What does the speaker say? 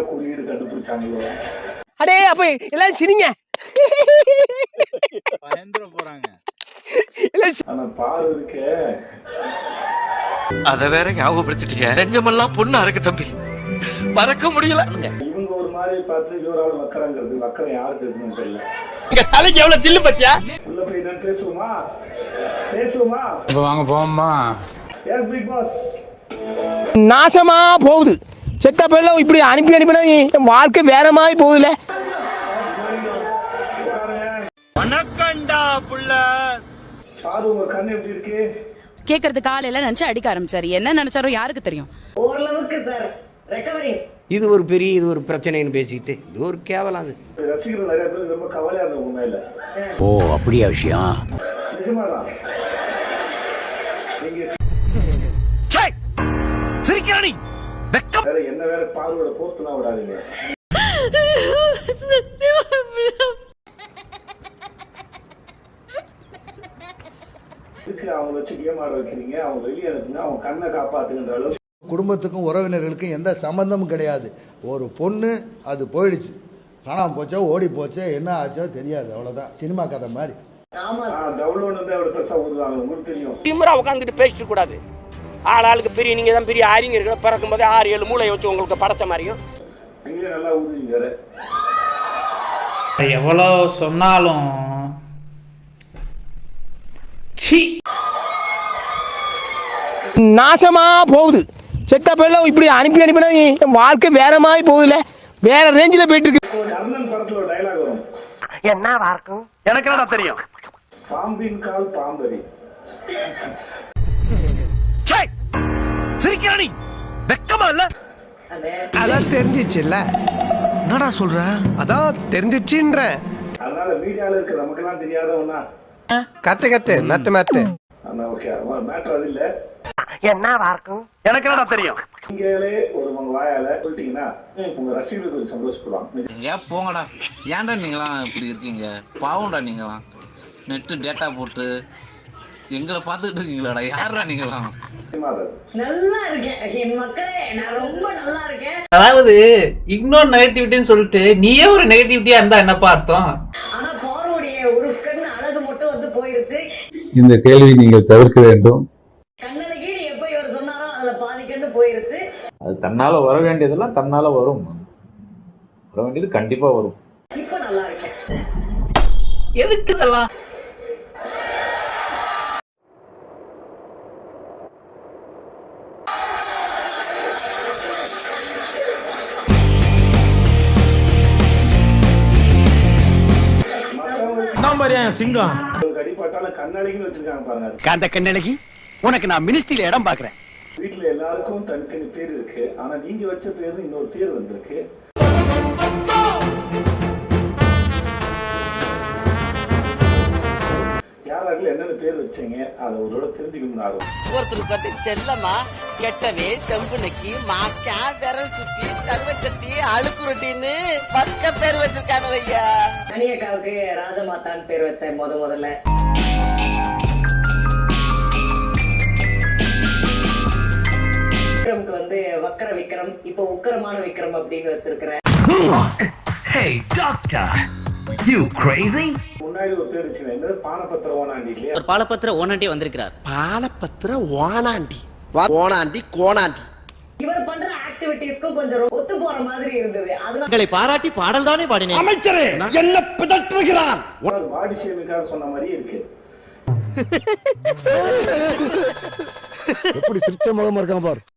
எந்த குறியீடு கண்டுபிடிச்சாங்களோ? அடே அப்ப எல்லாரும் சிரிங்க. பயந்துட போறாங்க. எல்லாம் சி- ஆனா பாரு இருக்கே. அத வேற ஞாபகப்படுத்திட்டீங்க. நெஞ்சமெல்லாம் பொண்ணா இருக்கு தம்பி. மறக்க முடியல. இவங்க ஒரு மாதிரி பார்த்து இவரால் வக்கரங்கிறது. வக்கரம் யாருக்கு இருக்குன்னு தெரியல. இங்க தலைக்கு எவ்வளவு தில்லு பத்தியா? உள்ள போய் என்னன்னு பேசுவோமா? பேசுவோமா? இப்போ வாங்க போவோமா எஸ் பிக் பாஸ் நாசமா போகுது. செத்த பிள்ளை இப்படி அனுப்பி அனுப்பினா என் வாழ்க்கை வேற மாதிரி போகுதுல. வணக்கம்டா புள்ள. கேக்குறது காலையில நினைச்சு அடிக்க ஆரம்பிச்சாரு. என்ன நினைச்சாரோ யாருக்கு தெரியும்? ஓரளவுக்கு சார். ரெக்கவரி இது ஒரு பெரிய இது ஒரு பிரச்சனைன்னு பேசிட்டு இது ஒரு கேவலம் அது. ரசிகர்கள் நிறைய பேர் ரொம்ப கவலையா இருந்த உண்மையில ஓ அப்படியா விஷயம்? நிஜமாதான் சிரிக்கிறானி வேற என்ன வேற பார்வையோட போர்த்துலாம் விடாதீங்க. இதுக்கு அவங்க வச்சு கேம் ஆட வைக்கிறீங்க அவங்க வெளியே அனுப்புங்க அவங்க கண்ணை காப்பாத்துங்கன்ற அளவு குடும்பத்துக்கும் உறவினர்களுக்கும் எந்த சம்பந்தமும் கிடையாது. ஒரு பொண்ணு அது போயிடுச்சு. காணாம போச்சோ ஓடி போச்சோ என்ன ஆச்சோ தெரியாது அவ்வளவுதான். சினிமா கதை மாதிரி. ஆமா டவுன்லோட் வந்து அவ்வளவு பெருசா ஊதுவாங்க உங்களுக்கு தெரியும். திமுறா உட்காந்துட்டு பேசிட்டு கூடாது. ஆள் ஆளுக்கு பெரிய நீங்க தான் பெரிய அறிஞர்கள் பிறக்கும் போதே ஆறு ஏழு மூளை வச்சு உங்களுக்கு படைச்ச மாதிரியும். நீங்களே எவ்வளோ சொன்னாலும் சி. நாசமா போகுது. செத்த பிள்ளை இப்படி அனுப்பி அனுப்பினா என் வாழ்க்கை வேற மாதிரி போகுதுல. வேற ரேஞ்சில் போயிட்டு இருக்கு. டைலாக் வரும். எனக்கு என்னடா தெரியும் பாம்பின் கால் பாம்பரி. சிரிக்கிறானி வெக்கமா இல்ல? அதான் தெரிஞ்சிச்சுல்ல. என்னடா சொல்ற? அதான் தெரிஞ்சிச்சுன்ற. அதனால மீடியால இருக்க நமக்கெல்லாம் தெரியாத ஒண்ணா? கத்து கத்து மேட்டு மேட்டு. அது இல்ல. எனக்கு என்னடா தெரியும்? நீங்களே ஒரு உங்க வாயால சொல்லிட்டீங்கன்னா உங்க ரசிகர்கள் கொஞ்சம் ஏன் போங்கடா? ஏன்டா நீங்களாம் இப்படி இருக்கீங்க? பாவம்டா நீங்களாம் நெட்டு டேட்டா போட்டு எங்களை பார்த்துட்டு இருக்கீங்களாடா யாரா நீங்களாம் நிச்சயமா அது. நல்லா இருக்கேன் என் மக்களே நான் ரொம்ப நல்லா இருக்கேன் அதாவது இக்னோர் நெகட்டிவிட்டின்னு சொல்லிட்டு நீயே ஒரு நெகட்டிவிட்டியா இருந்தா என்னப்பா அர்த்தம்? இந்த கேள்வி நீங்கள் தவிர்க்க வேண்டும். அது தன்னால வர வேண்டியதெல்லாம் தன்னால வரும். வர வேண்டியது கண்டிப்பா வரும். இப்ப நல்லா இருக்கேன் எதுக்கு இதெல்லாம்? சிங்கம்? உங்களுக்கு அடிப்பட்டாலும் கண்ணழகின்னு வச்சிருக்காங்க பாருங்க. காந்த கண்ணழகி உனக்கு நான் மினிஸ்ட்ரியில இடம் பாக்குறேன் வீட்டுல எல்லாருக்கும் தனித்தனி பேர் இருக்கு. ஆனா நீங்க வச்ச பேரு இன்னொரு பேர் வந்திருக்கு. யாராருக்கு என்னென்ன பேர் வச்சீங்க அதை ஒருவோட தெரிஞ்சுக்கணும் ஆகும் ஒருத்தர் பார்த்து செல்லம்மா கெட்டவே செம்பு நக்கி மாக்கா விரல் சுத்தி கருவச்சட்டி அழுக்கு ரொட்டின்னு பக்க பேர் வச்சிருக்காங்க ஐயா மணியக்காவுக்கு ராஜமாதான் பேர் வச்சேன் முத முதல்ல. விக்ரம்க்கு வந்து வக்கர விக்ரம் இப்போ உக்கரமான விக்ரம் அப்படின்னு வச்சிருக்கிறேன். முன்னாடி ஒரு பேர் வச்சுக்கணும் என்னது? பானபத்திர ஓனாண்டி இல்லையா? ஒரு பாலப்பத்திர ஓனாண்டி வந்திருக்கிறார். பாலப்பத்திர ஓனாண்டி. ஓனாண்டி பண்ற ஆக்டிவிட்டீஸ்க்கும் கொஞ்சம் ஒத்து போற மாதிரி இருந்தது. அதனால பாராட்டி பாடல் தானே பாடினேன். அமைச்சரே என்ன? பிதற்றுகிறான். பாடி ஷேமிங்காக சொன்ன மாதிரி இருக்கு. எப்படி சிரிச்ச முகமா இருக்கான் பார்.